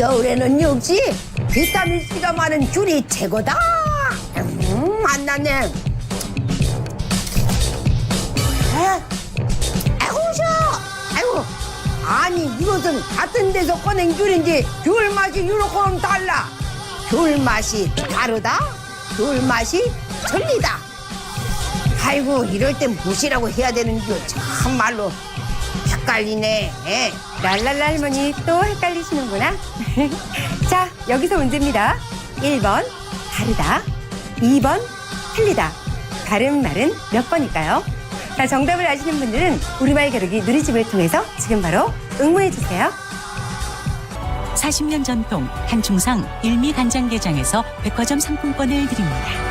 겨울에는 역시 비타민 C가 많은 귤이 최고다. 음, 맛나네. 에? 아이고, 셔! 아이고. 아니, 이것은 같은 데서 꺼낸 귤인지 귤 맛이 유로코는 달라. 귤 맛이 다르다? 귤 맛이 틀리다. 아이고, 이럴 땐 무시라고 해야 되는 줄 참말로 헷갈리네. 예. 랄랄라 할머니 또 헷갈리시는구나. 자, 여기서 문제입니다. 1번 다르다. 2번 틀리다. 다른 말은 몇 번일까요? 자, 정답을 아시는 분들은 우리말 겨루기 누리집을 통해서 지금 바로 응모해 주세요. 40년 전통 한충상 일미 간장게장에서 백화점 상품권을 드립니다.